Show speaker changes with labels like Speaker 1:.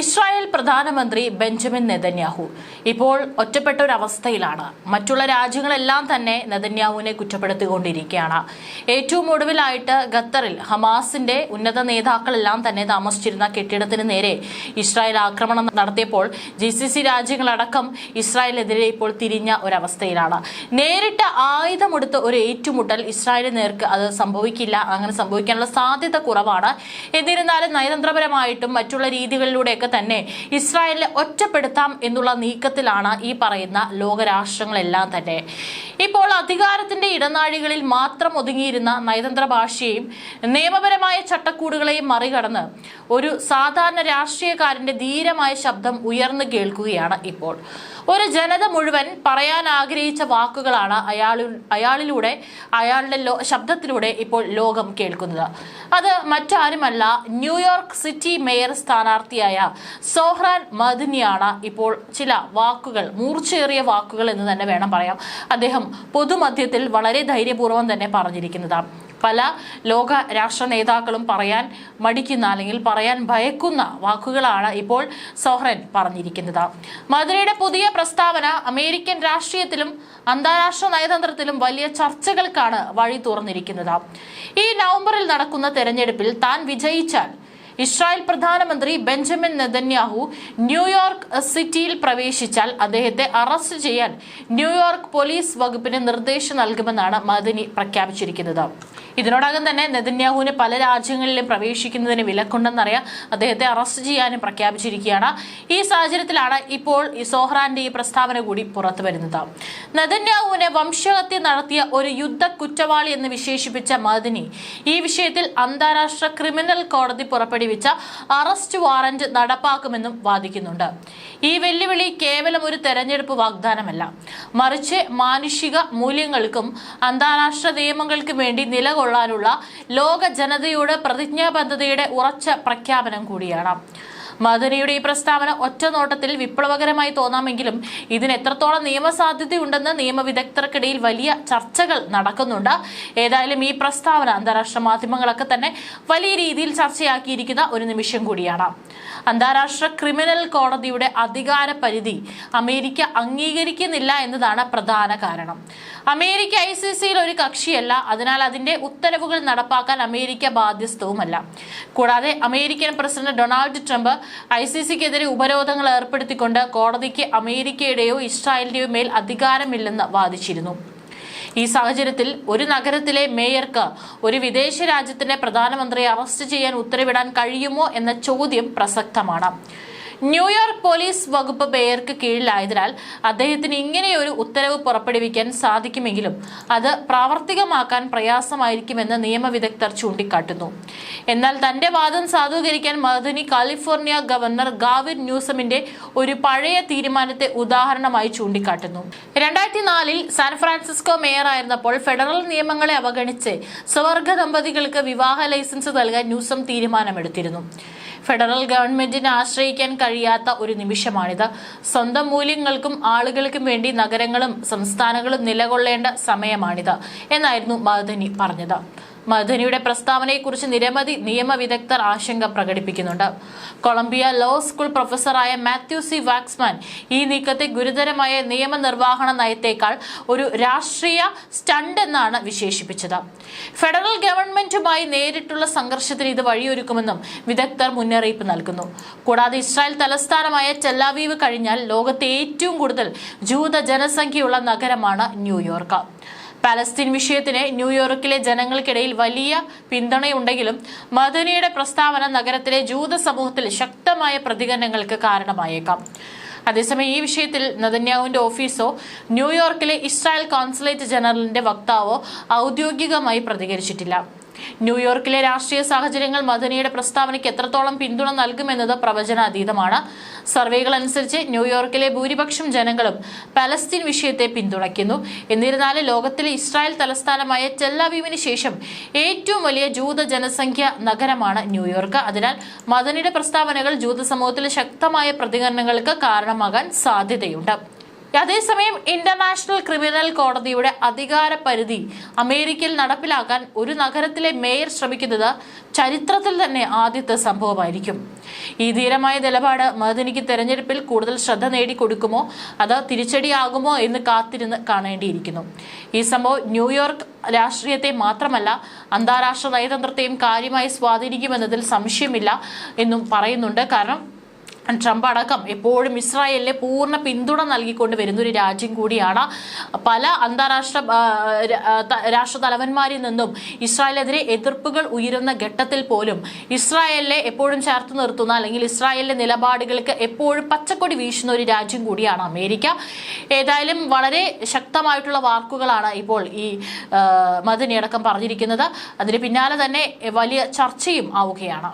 Speaker 1: Israel പ്രധാനമന്ത്രി Benjamin Netanyahu. ഇപ്പോൾ ഒറ്റപ്പെട്ട ഒരു അവസ്ഥയിലാണ് മറ്റുള്ള രാജ്യങ്ങളെല്ലാം തന്നെ നെതന്യാഹുവിനെ കുറ്റപ്പെടുത്തിക്കൊണ്ടിരിക്കുകയാണ്. ഏറ്റവും ഒടുവിലായിട്ട് ഖത്തറിൽ ഹമാസിന്റെ ഉന്നത നേതാക്കളെല്ലാം തന്നെ താമസിച്ചിരുന്ന കെട്ടിടത്തിന് നേരെ ഇസ്രായേൽ ആക്രമണം നടത്തിയപ്പോൾ ജി സി സി രാജ്യങ്ങളടക്കം ഇസ്രായേലിനെതിരെ ഇപ്പോൾ തിരിഞ്ഞ ഒരവസ്ഥയിലാണ്. നേരിട്ട് ആയുധമെടുത്ത് ഒരു ഏറ്റുമുട്ടൽ ഇസ്രായേലിന് നേർക്ക് അത് സംഭവിക്കില്ല. അങ്ങനെ സംഭവിക്കാനുള്ള സാധ്യത കുറവാണ്. എന്നിരുന്നാലും നയതന്ത്രപരമായിട്ടും മറ്റുള്ള രീതികളിലൂടെയൊക്കെ തന്നെ ഇസ്രായേലിനെ ഒറ്റപ്പെടുത്താം എന്നുള്ള നീക്കത്തിലാണ് ഈ പറയുന്ന ലോകരാഷ്ട്രങ്ങളെല്ലാം തന്നെ. ഇപ്പോൾ അധികാരത്തിന്റെ ഇടനാഴികളിൽ മാത്രം ഒതുങ്ങിയിരുന്ന നയതന്ത്ര ഭാഷയെയും നിയമപരമായ ചട്ടക്കൂടുകളെയും മറികടന്ന് ഒരു സാധാരണ രാഷ്ട്രീയക്കാരന്റെ ധീരമായ ശബ്ദം ഉയർന്നു കേൾക്കുകയാണ് ഇപ്പോൾ. ഒരു ജനത മുഴുവൻ പറയാൻ ആഗ്രഹിച്ച വാക്കുകളാണ് അയാൾ അയാളിലൂടെ അയാളുടെ ശബ്ദത്തിലൂടെ ഇപ്പോൾ ലോകം കേൾക്കുന്നത്. അത് മറ്റാരുമല്ല ന്യൂയോർക്ക് സിറ്റി മേയർ സ്ഥാനാർത്ഥിയായ സോഹ്രാൻ മദിനിയാണ് ഇപ്പോൾ ചില വാക്കുകൾ മൂർച്ചയേറിയ വാക്കുകൾ എന്ന് തന്നെ വേണം പറയാം. അദ്ദേഹം പൊതുമധ്യത്തിൽ വളരെ ധൈര്യപൂർവം തന്നെ പറഞ്ഞിരിക്കുന്നത് പല ലോക രാഷ്ട്ര നേതാക്കളും പറയാൻ മടിക്കുന്ന അല്ലെങ്കിൽ പറയാൻ ഭയക്കുന്ന വാക്കുകളാണ് ഇപ്പോൾ സോഹ്റൻ പറഞ്ഞിരിക്കുന്നത്. മധുരയുടെ പുതിയ പ്രസ്താവന അമേരിക്കൻ രാഷ്ട്രീയത്തിലും അന്താരാഷ്ട്ര നയതന്ത്രത്തിലും വലിയ ചർച്ചകൾക്കാണ് വഴി തുറന്നിരിക്കുന്നത്. ഈ നവംബറിൽ നടക്കുന്ന തെരഞ്ഞെടുപ്പിൽ താൻ വിജയിച്ചാൽ ഇസ്രായേൽ പ്രധാനമന്ത്രി ബെഞ്ചമിൻ നെതന്യാഹു ന്യൂയോർക്ക് സിറ്റിയിൽ പ്രവേശിച്ചാൽ അദ്ദേഹത്തെ അറസ്റ്റ് ചെയ്യാൻ ന്യൂയോർക്ക് പോലീസ് വകുപ്പിന് നിർദ്ദേശം നൽകുമെന്നാണ് മദനി പ്രഖ്യാപിച്ചിരിക്കുന്നത്. ഇതിനോടകം തന്നെ നെതന്യാഹുവിന് പല രാജ്യങ്ങളിലും പ്രവേശിക്കുന്നതിന് വിലക്കുണ്ടെന്നറിയാം അദ്ദേഹത്തെ അറസ്റ്റ് ചെയ്യാനും പ്രഖ്യാപിച്ചിരിക്കുകയാണ്. ഈ സാഹചര്യത്തിലാണ് ഇപ്പോൾ സോഹ്റാന്റെ ഈ പ്രസ്താവന കൂടി പുറത്തു വരുന്നത് നെതന്യാഹുവിനെ വംശഹത്യ നടത്തിയ ഒരു യുദ്ധ കുറ്റവാളി എന്ന് വിശേഷിപ്പിച്ച മദനി ഈ വിഷയത്തിൽ അന്താരാഷ്ട്ര ക്രിമിനൽ കോടതി പുറപ്പെടുവിച്ച അറസ്റ്റ് വാറന്റ് നടപ്പാക്കുമെന്നും വാദിക്കുന്നുണ്ട്. ഈ വെല്ലുവിളി കേവലം ഒരു തെരഞ്ഞെടുപ്പ് വാഗ്ദാനമല്ല. മറിച്ച് മാനുഷിക മൂല്യങ്ങൾക്കും അന്താരാഷ്ട്ര നിയമങ്ങൾക്കും വേണ്ടി നിലകൊള്ളാനുള്ള ലോക ജനതയുടെ പ്രതിജ്ഞാബദ്ധതയുടെ ഉറച്ച പ്രഖ്യാപനം കൂടിയാണ്. മദനിയുടെ ഈ പ്രസ്താവന ഒറ്റ നോട്ടത്തിൽ വിപ്ലവകരമായി തോന്നാമെങ്കിലും ഇതിന് എത്രത്തോളം നിയമസാധ്യതയുണ്ടെന്ന് നിയമവിദഗ്ധർക്കിടയിൽ വലിയ ചർച്ചകൾ നടക്കുന്നുണ്ട്. ഏതായാലും ഈ പ്രസ്താവന അന്താരാഷ്ട്ര മാധ്യമങ്ങളൊക്കെ തന്നെ വലിയ രീതിയിൽ ചർച്ചയാക്കിയിരിക്കുന്ന ഒരു നിമിഷം കൂടിയാണ്. അന്താരാഷ്ട്ര ക്രിമിനൽ കോടതിയുടെ അധികാര പരിധി അമേരിക്ക അംഗീകരിക്കുന്നില്ല എന്നതാണ് പ്രധാന കാരണം. അമേരിക്ക ഐ സി സിയിൽ ഒരു കക്ഷിയല്ല. അതിനാൽ അതിന്റെ ഉത്തരവുകൾ നടപ്പാക്കാൻ അമേരിക്ക ബാധ്യസ്ഥവുമല്ല. കൂടാതെ American president Donald Trump I C സിക്കെതിരെ ഉപരോധങ്ങൾ ഏർപ്പെടുത്തിക്കൊണ്ട് കോടതിക്ക് അമേരിക്കയുടെയോ ഇസ്രായേലിന്റെയോ മേൽ അധികാരമില്ലെന്ന് വാദിച്ചിരുന്നു. ഈ സാഹചര്യത്തിൽ ഒരു നഗരത്തിലെ മേയർക്ക് ഒരു വിദേശ രാജ്യത്തിന്റെ പ്രധാനമന്ത്രിയെ അറസ്റ്റ് ചെയ്യാൻ ഉത്തരവിടാൻ കഴിയുമോ എന്ന ചോദ്യം പ്രസക്തമാണ്. ന്യൂയോർക്ക് പോലീസ് വകുപ്പ് മേയർക്ക് കീഴിലായതിനാൽ അദ്ദേഹത്തിന് ഇങ്ങനെയൊരു ഉത്തരവ് പുറപ്പെടുവിക്കാൻ സാധിക്കുമെങ്കിലും അത് പ്രാവർത്തികമാക്കാൻ പ്രയാസമായിരിക്കുമെന്ന് നിയമവിദഗ്ധർ ചൂണ്ടിക്കാട്ടുന്നു. എന്നാൽ തന്റെ വാദം സാധൂകരിക്കാൻ മദനി കാലിഫോർണിയ ഗവർണർ ഗാവിർ ന്യൂസമിന്റെ ഒരു പഴയ തീരുമാനത്തെ ഉദാഹരണമായി ചൂണ്ടിക്കാട്ടുന്നു. രണ്ടായിരത്തി നാലിൽ സാൻ ഫ്രാൻസിസ്കോ മേയറായിരുന്നപ്പോൾ ഫെഡറൽ നിയമങ്ങളെ അവഗണിച്ച് സ്വവർഗ ദമ്പതികൾക്ക് വിവാഹ ലൈസൻസ് നൽകാൻ ന്യൂസം തീരുമാനമെടുത്തിരുന്നു. ഫെഡറൽ ഗവൺമെന്റിനെ ആശ്രയിക്കാൻ കഴിയാത്ത ഒരു നിമിഷമാണിത്. സ്വന്തം മൂല്യങ്ങൾക്കും ആളുകൾക്കും വേണ്ടി നഗരങ്ങളും സംസ്ഥാനങ്ങളും നിലകൊള്ളേണ്ട സമയമാണിത് എന്നായിരുന്നു മദനി പറഞ്ഞത്. മദനിയുടെ പ്രസ്താവനയെക്കുറിച്ച് നിരവധി നിയമവിദഗ്ധർ ആശങ്ക പ്രകടിപ്പിക്കുന്നുണ്ട്. കൊളംബിയ ലോ സ്കൂൾ പ്രൊഫസറായ മാത്യു സി വാക്സ്മാൻ ഈ നീക്കത്തെ ഗുരുതരമായ നിയമനിർവഹണ നയത്തേക്കാൾ ഒരു രാഷ്ട്രീയ സ്റ്റണ്ട് എന്നാണ് വിശേഷിപ്പിച്ചത്. ഫെഡറൽ ഗവൺമെന്റുമായി നേരിട്ടുള്ള സംഘർഷത്തിന് ഇത് വഴിയൊരുക്കുമെന്നും വിദഗ്ധർ മുന്നറിയിപ്പ് നൽകുന്നു. കൂടാതെ ഇസ്രായേൽ തലസ്ഥാനമായ ടെല്ലാവീവ് കഴിഞ്ഞാൽ ലോകത്തെ ഏറ്റവും കൂടുതൽ ജൂത ജനസംഖ്യയുള്ള നഗരമാണ് ന്യൂയോർക്ക്. പാലസ്തീൻ വിഷയത്തിന് ന്യൂയോർക്കിലെ ജനങ്ങൾക്കിടയിൽ വലിയ പിന്തുണയുണ്ടെങ്കിലും മദനിയുടെ പ്രസ്താവന നഗരത്തിലെ ജൂത സമൂഹത്തിൽ ശക്തമായ പ്രതികരണങ്ങൾക്ക് കാരണമായേക്കാം. അതേസമയം ഈ വിഷയത്തിൽ നദന്യാവിന്റെ ഓഫീസോ ന്യൂയോർക്കിലെ ഇസ്രായേൽ കോൺസുലേറ്റ് ജനറലിന്റെ വക്താവോ ഔദ്യോഗികമായി പ്രതികരിച്ചിട്ടില്ല. ന്യൂയോർക്കിലെ രാഷ്ട്രീയ സാഹചര്യങ്ങൾ മദനിയുടെ പ്രസ്താവനയ്ക്ക് എത്രത്തോളം പിന്തുണ നൽകുമെന്നത് പ്രവചനാതീതമാണ്. സർവേകൾ അനുസരിച്ച് ന്യൂയോർക്കിലെ ഭൂരിപക്ഷം ജനങ്ങളും പലസ്തീൻ വിഷയത്തെ പിന്തുണയ്ക്കുന്നു. എന്നിരുന്നാലും ലോകത്തിലെ ഇസ്രായേൽ തലസ്ഥാനമായ ടെല്ലാവീവിന് ശേഷം ഏറ്റവും വലിയ ജൂത ജനസംഖ്യ നഗരമാണ് ന്യൂയോർക്ക്. അതിനാൽ മദനിയുടെ പ്രസ്താവനകൾ ജൂത സമൂഹത്തിലെ ശക്തമായ പ്രതികരണങ്ങൾക്ക് കാരണമാകാൻ സാധ്യതയുണ്ട്. അതേസമയം ഇന്റർനാഷണൽ ക്രിമിനൽ കോടതിയുടെ അധികാര പരിധി അമേരിക്കയിൽ നടപ്പിലാക്കാൻ ഒരു നഗരത്തിലെ മേയർ ശ്രമിക്കുന്നത് ചരിത്രത്തിൽ തന്നെ ആദ്യത്തെ സംഭവമായിരിക്കും. ഈ ധീരമായ നിലപാട് മദനിക്ക് തെരഞ്ഞെടുപ്പിൽ കൂടുതൽ ശ്രദ്ധ നേടിക്കൊടുക്കുമോ? അത് തിരിച്ചടിയാകുമോ എന്ന് കാത്തിരുന്ന് കാണേണ്ടിയിരിക്കുന്നു. ഈ സംഭവം ന്യൂയോർക്ക് രാഷ്ട്രീയത്തെ മാത്രമല്ല അന്താരാഷ്ട്ര നയതന്ത്രത്തെയും കാര്യമായി സ്വാധീനിക്കുമെന്നതിൽ സംശയമില്ല എന്നും പറയുന്നുണ്ട്. കാരണം ട്രംപ് അടക്കം എപ്പോഴും ഇസ്രായേലിനെ പൂർണ പിന്തുണ നൽകിക്കൊണ്ട് വരുന്ന ഒരു രാജ്യം കൂടിയാണ്. പല അന്താരാഷ്ട്ര രാഷ്ട്ര തലവന്മാരിൽ നിന്നും ഇസ്രായേലിനെതിരെ എതിർപ്പുകൾ ഉയരുന്ന ഘട്ടത്തിൽ പോലും ഇസ്രായേലിനെ എപ്പോഴും ചേർത്ത് നിർത്തുന്ന അല്ലെങ്കിൽ ഇസ്രായേലിന്റെ നിലപാടുകൾക്ക് എപ്പോഴും പച്ചക്കൊടി വീശുന്ന ഒരു രാജ്യം കൂടിയാണ് അമേരിക്ക. ഏതായാലും വളരെ ശക്തമായിട്ടുള്ള വാക്കുകളാണ് ഇപ്പോൾ ഈ മദനി പറഞ്ഞിരിക്കുന്നത്. അതിന് പിന്നാലെ തന്നെ വലിയ ചർച്ചയും ആവുകയാണ്.